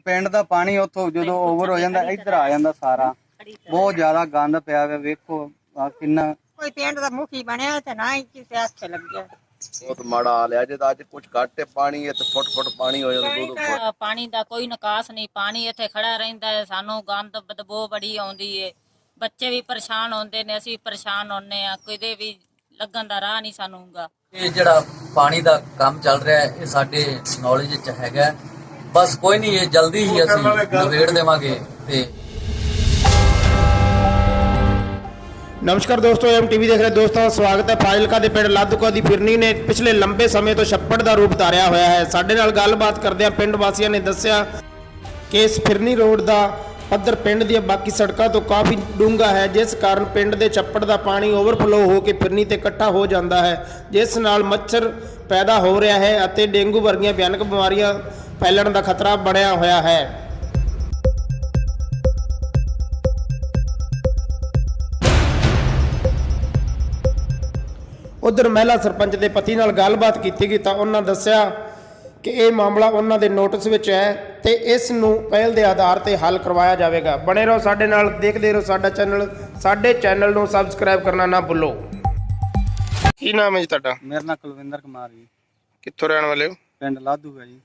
ਪਿੰਡ ਦਾ ਪਾਣੀ ਉੱਥੋਂ ਜਦੋਂ ਓਵਰ ਹੋ ਜਾਂਦਾ ਇੱਧਰ ਆ ਜਾਂਦਾ ਸਾਰਾ। ਬਹੁਤ ਜ਼ਿਆਦਾ ਗੰਦ ਪਿਆ ਹੋਇਆ ਵੇਖੋ ਆ ਕਿੰਨਾ। ਕੋਈ ਪਿੰਡ ਦਾ ਮੁਖੀ ਬਣਿਆ ਤੇ ਨਾ ਹੀ ਕਿਸੇ ਹੱਥ ਲੱਗਿਆ। ਬਹੁਤ ਮਾੜਾ ਹਾਲ ਹੈ ਜੇ ਤਾਂ ਅੱਜ ਕੁਝ ਘੱਟ ਹੈ ਪਾਣੀ ਹੈ ਤੇ ਫੁੱਟ ਫੁੱਟ ਪਾਣੀ ਹੋ ਜਾਂਦਾ ਦੋ ਦੋ ਫੁੱਟ ਪਾਣੀ ਦਾ ਕੋਈ ਨਿਕਾਸ ਨਹੀਂ ਪਾਣੀ ਇੱਥੇ ਖੜਾ ਰਹਿੰਦਾ ਹੈ ਸਾਨੂੰ ਗੰਦ ਬਦਬੂ ਬੜੀ ਆਉਂਦੀ ਏ ਬੱਚੇ ਵੀ ਪਰੇਸ਼ਾਨ ਹੁੰਦੇ ਨੇ ਅਸੀਂ ਪਰੇਸ਼ਾਨ ਹੁੰਨੇ ਆ ਕਿਤੇ ਵੀ ਲੱਗਣ ਦਾ ਰਾਹ ਨਹੀਂ ਸਾਨੂੰਗਾ ਇਹ ਜਿਹੜਾ ਪਾਣੀ ਦਾ ਕੰਮ ਚੱਲ ਰਿਹਾ ਹੈ ਇਹ ਸਾਡੇ ਨੌਲੇਜ ਵਿੱਚ ਹੈਗਾ ਹੈ। ਬਸ ਕੋਈ ਨਹੀਂ ਇਹ ਜਲਦੀ ਹੀ ਅਸੀਂ ਨਵੇੜ ਦੇਵਾਂਗੇ ਤੇ ਨਮਸਕਾਰ ਦੋਸਤੋ ਐਮ ਟੀਵੀ ਦੇਖ ਰਹੇ ਦੋਸਤਾਂ ਦਾ ਸਵਾਗਤ ਹੈ। ਫਾਜ਼ਿਲਕਾ ਦੇ ਪਿੰਡ ਲਾਧੂਕਾ ਦੀ ਫਿਰਨੀ ਨੇ ਪਿਛਲੇ ਲੰਬੇ ਸਮੇਂ ਤੋਂ ਛੱਪੜ ਦਾ ਰੂਪ ਧਾਰਿਆ ਹੋਇਆ ਹੈ। ਸਾਡੇ ਨਾਲ ਗੱਲਬਾਤ ਕਰਦੇ ਆ ਪਿੰਡ ਵਾਸੀਆਂ ਨੇ ਦੱਸਿਆ ਕਿ ਇਸ ਫਿਰਨੀ ਰੋਡ ਦਾ ਪੱਧਰ ਪਿੰਡ ਦੀਆਂ ਬਾਕੀ ਸੜਕਾਂ ਤੋਂ ਕਾਫੀ ਡੂੰਘਾ ਹੈ। ਜਿਸ ਕਾਰਨ ਪਿੰਡ ਦੇ ਛੱਪੜ ਦਾ ਪਾਣੀ ਓਵਰਫਲੋ ਹੋ ਕੇ ਫਿਰਨੀ ਤੇ ਇਕੱਠਾ ਹੋ ਜਾਂਦਾ ਹੈ। ਜਿਸ ਨਾਲ ਮੱਛਰ ਪੈਦਾ ਹੋ ਰਿਹਾ ਹੈ ਅਤੇ ਡੇਂਗੂ ਵਰਗੀਆਂ ਭਿਆਨਕ ਬਿਮਾਰੀਆਂ ਫੈਲਣ ਦਾ ਖਤਰਾ ਬਣਿਆ ਹੋਇਆ ਹੈ। ਉਧਰ ਮਹਿਲਾ ਸਰਪੰਚ ਦੇ ਪਤੀ ਨਾਲ ਗੱਲਬਾਤ ਕੀਤੀ ਗਈ ਤਾਂ ਉਹਨਾਂ ਦੱਸਿਆ ਕਿ ਇਹ ਮਾਮਲਾ ਉਹਨਾਂ ਦੇ ਨੋਟਿਸ ਵਿੱਚ ਹੈ ਤੇ ਇਸ ਨੂੰ ਪਹਿਲ ਦੇ ਆਧਾਰ ਤੇ ਹੱਲ ਕਰਵਾਇਆ ਜਾਵੇਗਾ। ਬਣੇ ਰਹੋ ਸਾਡੇ ਨਾਲ ਦੇਖਦੇ ਰਹੋ ਸਾਡਾ ਚੈਨਲ। ਸਾਡੇ ਚੈਨਲ ਨੂੰ ਸਬਸਕ੍ਰਾਈਬ ਕਰਨਾ ਨਾ ਭੁੱਲੋ। ਕੀ ਨਾਮ ਹੈ ਜੀ ਤੁਹਾਡਾ? ਮੇਰੇ ਨਾਲ ਕੁਲਵਿੰਦਰ ਕੁਮਾਰ ਜੀ। ਕਿੱਥੋਂ ਰਹਿਣ ਵਾਲੇ ਹੋ? ਪਿੰਡ ਲਾਧੂਗਾ ਜੀ।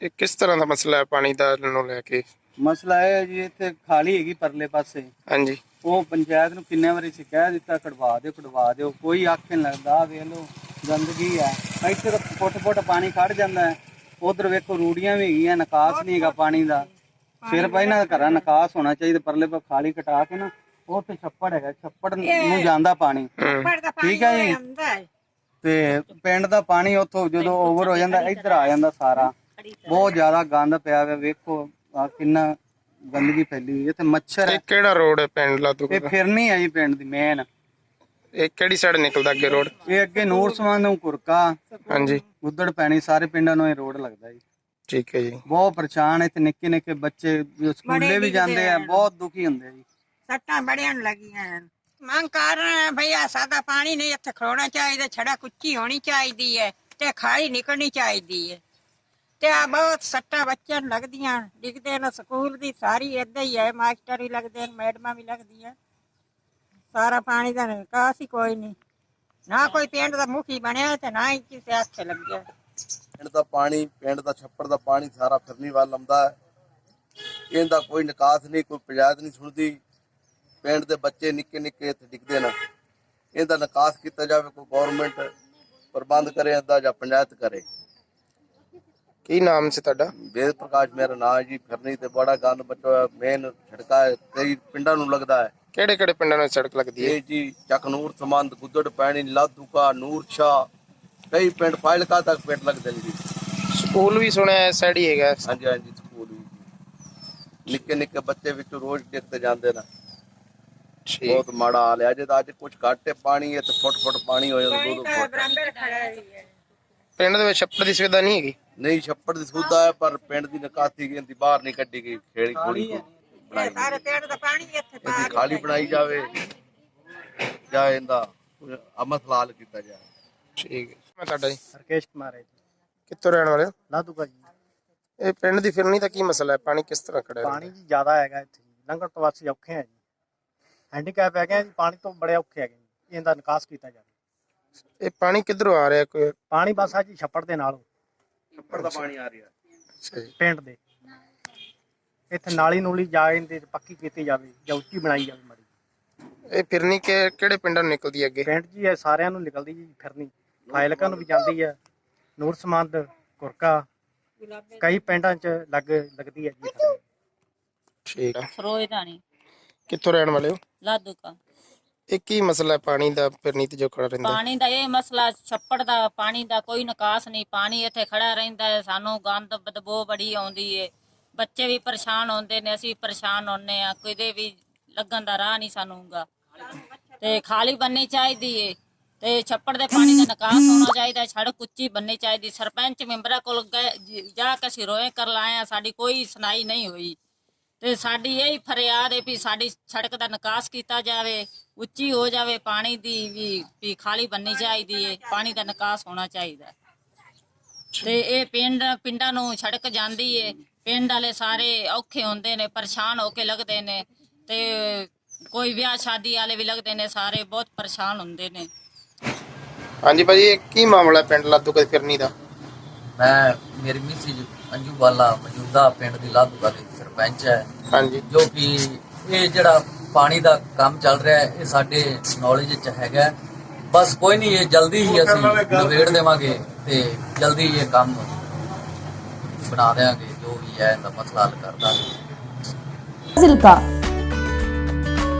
ਇਹ ਕਿਸ ਤਰ੍ਹਾਂ ਦਾ ਮਸਲਾ ਹੈ ਪਾਣੀ ਦਾ ਨੂੰ ਲੈ ਕੇ? ਮਸਲਾ ਇਹ ਹੈ ਜੀ ਇੱਥੇ ਖਾਲੀ ਹੈਗੀ ਪਰਲੇ ਪਾਸੇ। ਹਾਂਜੀ। ਉਹ ਪੰਚਾਇਤ ਨੂੰ ਕਿੰਨੇ ਵਾਰੀ ਸ਼ਿਕਾਇਤ ਦਿੱਤਾ ਕਢਵਾ ਦਿਓ ਕਢਵਾ ਦਿਓ। ਕੋਈ ਆਖੇ ਨਹੀਂ ਲੱਗਦਾ ਵੇਖ ਲਓ ਗੰਦਗੀ ਹੈ। ਇੱਥੇ ਤਾਂ ਫੁੱਟ ਫੁੱਟ ਪਾਣੀ ਖੜ ਜਾਂਦਾ ਹੈ। ਉਧਰ ਵੇਖੋ ਰੂੜੀਆਂ ਵੀ ਹੈਗੀਆਂ ਨਿਕਾਸ ਨਹੀਂ ਹੈਗਾ ਪਾਣੀ ਦਾ। ਇਹਨਾਂ ਦੇ ਘਰਾਂ ਨਿਕਾਸ ਹੋਣਾ ਚਾਹੀਦਾ ਪਰਲੇ ਪਾ ਖਾਲੀ ਕਟਾ ਕੇ ਨਾ ਉਹ ਤੇ ਛੱਪੜ ਹੈਗਾ ਛੱਪੜ ਨੂੰ ਜਾਂਦਾ ਪਾਣੀ। ਠੀਕ ਹੈ ਜੀ। ਤੇ ਪਿੰਡ ਦਾ ਪਾਣੀ ਉੱਥੋਂ ਜਦੋਂ ਓਵਰ ਹੋ ਜਾਂਦਾ ਇੱਧਰ ਆ ਜਾਂਦਾ ਸਾਰਾ। ਬਹੁਤ ਜ਼ਿਆਦਾ ਗੰਦ ਪਿਆ ਹੋਇਆ ਵੇਖੋ ਆ ਕਿੰਨਾ ਗੰਦਗੀ ਫੈਲੀ ਹੋਈ ਹੈ ਤੇ ਮੱਛਰ ਹੈ ਕਿਹੜਾ ਰੋਡ ਹੈ ਪਿੰਡ ਲਾਧੂ ਇਹ ਫਿਰਨੀ ਹੈ ਜੀ ਪਿੰਡ ਦੀ ਮੇਨ ਇਹ ਕਿਹੜੀ ਸਾਈਡ ਨਿਕਲਦਾ ਅੱਗੇ ਰੋਡ ਇਹ ਅੱਗੇ ਨੂਰ ਸਮਾਨ ਨੂੰ ਕੁਰਕਾ ਹਾਂਜੀ। ਗੁੱਦੜ ਪੈਣੀ ਸਾਰੇ ਪਿੰਡਾਂ ਨੂੰ ਇਹ ਰੋਡ ਲੱਗਦਾ ਜੀ। ਠੀਕ ਹੈ ਜੀ। ਬਹੁਤ ਪਰੇਸ਼ਾਨ ਹੈ ਤੇ ਨਿੱਕੇ ਨਿੱਕੇ ਬੱਚੇ ਜੋ ਸਕੂਲੇ ਵੀ ਜਾਂਦੇ ਆ ਬਹੁਤ ਦੁਖੀ ਹੁੰਦੇ ਆ ਜੀ। ਸੱਟਾਂ ਬੜੀਆਂ ਨੂੰ ਲੱਗੀਆਂ ਹਨ। ਮੰਗ ਕਰ ਰਹੇ ਹਾਂ ਭਈਆ ਸਾਦਾ ਪਾਣੀ ਨਹੀਂ ਇੱਥੇ ਖਲੋਣਾ ਚਾਹੀਦਾ ਛੜਾ ਕੁੱਚੀ ਹੋਣੀ ਚਾਹੀਦੀ ਹੈ ਤੇ ਖਾਈ ਨਿਕਲਣੀ ਚਾਹੀਦੀ ਹੈ। ਤੇ ਬਹੁਤ ਸੱਟਾਂ ਬੱਚਿਆਂ ਨੂੰ ਲੱਗਦੀਆਂ ਡਿੱਗਦੇ ਨੇ ਸਕੂਲ ਦੀ ਸਾਰੀ ਏਦਾਂ ਹੀ ਹੈ, ਮਾਸਟਰ ਵੀ ਲੱਗਦੇ ਨੇ, ਮੈਡਮਾਂ ਵੀ ਲੱਗਦੀਆਂ। ਸਾਰਾ ਪਾਣੀ ਦਾ ਨਿਕਾਸ ਹੀ ਕੋਈ ਨਹੀਂ। ਨਾ ਕੋਈ ਪਿੰਡ ਦਾ ਮੁਖੀ ਬਣਿਆ ਤੇ ਨਾ ਹੀ ਕਿਸੇ ਹੱਥ ਲੱਗਿਆ। ਪਿੰਡ ਦਾ ਪਾਣੀ, ਪਿੰਡ ਦਾ ਛੱਪੜ ਦਾ ਪਾਣੀ ਸਾਰਾ ਫਿਰਨੀ ਵੱਲ ਆਉਂਦਾ ਹੈ। ਇਹਦਾ ਕੋਈ ਨਿਕਾਸ ਨਹੀਂ, ਕੋਈ ਪੰਚਾਇਤ ਨਹੀਂ ਸੁਣਦੀ। ਪਿੰਡ ਦੇ ਬੱਚੇ ਨਿੱਕੇ ਨਿੱਕੇ ਇੱਥੇ ਡਿੱਗਦੇ ਨੇ। ਇਹਦਾ ਨਿਕਾਸ ਕੀਤਾ ਜਾਵੇ, ਕੋਈ ਗਵਰਨਮੈਂਟ ਪ੍ਰਬੰਧ ਕਰੇ ਇਹਦਾ ਜਾਂ ਪੰਚਾਇਤ ਕਰੇ। ਕੀ ਨਾਮ ਸੀ ਤੁਹਾਡਾ? ਵੇਦ ਪ੍ਰਕਾਸ਼ ਮੇਰਾ ਨਾਂ ਹੈ ਜੀ ਫਿਰਨੀ ਤੇ ਬੜਾ ਗੰਦ ਬੱਚਾ ਮੇਨ ਛੜਕਾ ਹੈ ਕਈ ਪਿੰਡਾਂ ਨੂੰ ਲੱਗਦਾ ਹੈ। ਕਿਹੜੇ ਕਿਹੜੇ ਪਿੰਡਾਂ ਨੂੰ ਸੜਕ ਲੱਗਦੀ ਹੈ? ਇਹ ਜੀ ਚਕਨੂਰ ਸੰਬੰਧ ਗੁੱਦੜ ਪੈਣੀ ਲਾਧੂਕਾ ਨੂਰ ਸ਼ਾਹ ਕਈ ਪਿੰਡ ਫਾਇਲਕਾ ਤੱਕ ਪਿੰਡ ਲੱਗਦੇ ਨੇ ਜੀ। ਸਕੂਲ ਵੀ ਸੁਣਿਆ ਇਸ ਸਾਈਡ ਹੀ ਹੈਗਾ। ਹਾਂਜੀ ਹਾਂਜੀ ਸਕੂਲ ਵੀ। ਨਿੱਕੇ ਨਿੱਕੇ ਬੱਚੇ ਵਿੱਚ ਰੋਜ਼ ਡਿੱਗਦੇ ਜਾਂਦੇ ਨੇ। ਠੀਕ। ਬਹੁਤ ਮਾੜਾ ਹਾਲ ਹੈ। ਜੇ ਤਾਂ ਅੱਜ ਕੁਝ ਘੱਟ ਹੈ ਪਾਣੀ ਹੈ ਤੇ ਫੁੱਟ ਫੁੱਟ ਪਾਣੀ ਹੋ ਜਾਂਦਾ ਦੋ ਦੋ ਫੁੱਟ। ਬਰਾਬਰ ਖੜਾ ਹੈ ਪਿੰਡ ਦੇ ਵਿੱਚ ਛੱਪੜ ਦੀ ਸੁਵਿਧਾ ਨਹੀਂ ਹੈਗੀ? ਨਹੀਂ ਛੱਪੜ ਦੀ ਸੁਵਿਧਾ ਹੈ ਪਰ ਪਿੰਡ ਦੀ ਨਿਕਾਸੀ ਗਈ ਬਾਹਰ ਨਹੀਂ ਕੱਢੀ ਗਈ ਖੇੜੀ ਖੋਲੀ ਇਹ ਸਾਰੇ ਪਿੰਡ ਦਾ ਪਾਣੀ ਇੱਥੇ ਪਾ ਇਹਦੀ ਖਾਲੀ ਬਣਾਈ ਜਾਵੇ ਜਾਂ ਇਹਦਾ ਅਮਸਲਾ ਹੱਲ ਕੀਤਾ ਜਾਵੇ। ਠੀਕ ਹੈ। ਮੈਂ ਤੁਹਾਡਾ ਜੀ? ਰਕੇਸ਼ ਕੁਮਾਰ ਹੈ ਜੀ। ਕਿੱਥੋਂ ਰਹਿਣ ਵਾਲੇ ਹੋ? ਲਾਧੂਗਾ ਜੀ। ਇਹ ਪਿੰਡ ਦੀ ਫਿਰਨੀ ਦਾ ਕੀ ਮਸਲਾ ਹੈ? ਪਾਣੀ ਕਿਸ ਤਰ੍ਹਾਂ ਖੜਾ ਹੈ ਪਾਣੀ ਜੀ ਜ਼ਿਆਦਾ ਹੈਗਾ ਇੱਥੇ ਜੀ। ਲੰਘਣ ਪ੍ਰਵਾਸੀ ਔਖੇ ਆ ਜੀ। ਹੈਂਡੀਕੈਪ ਹੈਗੇ ਆ ਜੀ ਪਾਣੀ ਤੋਂ ਬੜੇ ਔਖੇ ਹੈਗੇ ਜੀ। ਇਹਦਾ ਨਿਕਾਸ ਕੀਤਾ ਜਾਵੇ। ਇਹ ਪਾਣੀ ਕਿੱਧਰੋਂ ਆ ਰਿਹਾ ਕੋਈ? ਪਾਣੀ ਬਸ ਆ ਜੀ ਛੱਪੜ ਦੇ ਨਾਲ। ਛੱਪੜ ਦਾ ਪਾਣੀ ਆ ਰਿਹਾ। ਅੱਛਾ ਜੀ। ਪਿੰਡ ਦੇ। ਇੱਥੇ ਨਾਲੀ ਨੂਲੀ ਜਾ ਇਹਦੇ ਪੱਕੀ ਕੀਤੀ ਜਾਵੇ ਜਾਂ ਉੱਚੀ ਬਣਾਈ ਜਾਵੇ ਮਾੜੀ ਇਹ ਫਿਰਨੀ ਕਿ ਕਿਹੜੇ ਪਿੰਡਾਂ ਨੂੰ ਨਿਕਲਦੀ ਹੈ ਅੱਗੇ? ਪਿੰਡ ਜੀ ਇਹ ਸਾਰਿਆਂ ਨੂੰ ਨਿਕਲਦੀ ਜੀ ਫਿਰਨੀ। ਫਾਇਲਕਾਂ ਨੂੰ ਵੀ ਜਾਂਦੀ ਹੈ। ਨੂਰ ਸਮੰਦ ਕੁਰਕਾ ਕਈ ਪਿੰਡਾਂ 'ਚ ਲੱਗ ਲੱਗਦੀ ਹੈ ਜੀ ਫਿਰਨੀ। ਠੀਕ ਹੈ। ਸਰੋਏ ਦਾਣੀ ਕਿੱਥੋਂ ਰਹਿਣ ਵਾਲੇ ਹੋ? ਲਾਧੂਕਾ ਇਹ ਕੀ ਮਸਲਾ ਹੈ ਪਾਣੀ ਦਾ ਫਿਰਨੀ ਜੋ ਖੜਾ ਰਹਿੰਦਾ? ਪਾਣੀ ਦਾ ਇਹ ਮਸਲਾ ਛੱਪੜ ਦਾ, ਪਾਣੀ ਦਾ ਕੋਈ ਨਿਕਾਸ ਨਹੀਂ, ਪਾਣੀ ਇੱਥੇ ਖੜਾ ਰਹਿੰਦਾ ਹੈ, ਸਾਨੂੰ ਗੰਦ ਬਦਬੂ ਬੜੀ ਆਉਂਦੀ ਏ। ਬੱਚੇ ਵੀ ਪਰੇਸ਼ਾਨ ਹੁੰਦੇ ਨੇ, ਅਸੀਂ ਪਰੇਸ਼ਾਨ ਹੁੰਨੇ ਆ, ਕਿਤੇ ਵੀ ਲੱਗਣ ਦਾ ਰਾਹ ਨਹੀਂ ਸਾਨੂੰਗਾ ਤੇ ਖਾਲੀ ਬੰਨੀ ਚਾਹੀਦੀ ਏ, ਤੇ ਛੱਪੜ ਦੇ ਪਾਣੀ ਦਾ ਨਿਕਾਸ ਹੋਣਾ ਚਾਹੀਦਾ, ਸੜਕ ਉੱਚੀ ਬੰਨੀ ਚਾਹੀਦੀ, ਸਰਪੰਚ ਮੈਂਬਰਾਂ ਕੋਲ ਗਏ, ਜ- ਜਾ ਕੇ ਅਸੀਂ ਰੋਏ ਕਰ ਲਾਏ ਆ, ਸਾਡੀ ਕੋਈ ਸੁਣਾਈ ਨਹੀਂ ਹੋਈ। ਤੇ ਸਾਡੀ ਇਹ ਫਰਿਆਦ ਹੈ ਵੀ ਸਾਡੀ ਸੜਕ ਦਾ ਨਿਕਾਸ ਕੀਤਾ ਜਾਵੇ ਉੱਚੀ ਹੋ ਜਾਵੇ ਪਾਣੀ ਦੀ ਵੀ ਵੀ ਖਾਲੀ ਬੰਨੀ ਚਾਹੀਦੀ ਹੈ ਪਾਣੀ ਦਾ ਨਿਕਾਸ ਹੋਣਾ ਚਾਹੀਦਾ ਤੇ ਇਹ ਪਿੰਡ ਪਿੰਡਾਂ ਨੂੰ ਸੜਕ ਜਾਂਦੀ ਏ। ਪਿੰਡ ਵਾਲੇ ਸਾਰੇ ਔਖੇ ਹੁੰਦੇ ਨੇ ਪਰੇਸ਼ਾਨ ਹੋ ਕੇ ਲੱਗਦੇ ਨੇ। ਤੇ ਕੋਈ ਵਿਆਹ ਸ਼ਾਦੀ ਵਾਲੇ ਵੀ ਲੱਗਦੇ ਨੇ ਸਾਰੇ ਬਹੁਤ ਪਰੇਸ਼ਾਨ ਹੁੰਦੇ ਨੇ। ਹਾਂਜੀ ਭਾਜੀ ਇਹ ਕੀ ਮਾਮਲਾ ਹੈ ਪਿੰਡ ਲਾਧੂਕਾ ਦੀ ਫਿਰਨੀ ਦਾ? ਮੈਂ ਮੇਰੀ ਮਿਸਿਜ ਅੰਜੂ ਵਾਲਾ ਮੌਜੂਦਾ ਪਿੰਡ ਦੀ ਲਾਧੂਕਾ ਦੀ ਸਰਪੰਚ ਹੈ। ਹਾਂਜੀ। ਜੋ ਕਿ ਇਹ ਜਿਹੜਾ ਪਾਣੀ ਦਾ ਕੰਮ ਚੱਲ ਰਿਹਾ ਹੈ, ਇਹ ਸਾਡੇ ਨੌਲੇਜ 'ਚ ਹੈਗਾ ਬਸ ਕੋਈ ਨਹੀਂ, ਇਹ ਜਲਦੀ ਹੀ ਅਸੀਂ ਨਵੇੜ ਦੇਵਾਂਗੇ ਤੇ ਜਲਦੀ ਇਹ ਕੰਮ ਬਣਾ ਦੇਵਾਂਗੇ ਜੋ ਵੀ ਹੈ ਇਹਦਾ ਮਸਲਾ ਹੱਲ ਕਰ ਦਾਂਗੇ। ਫਾਜ਼ਿਲਕਾ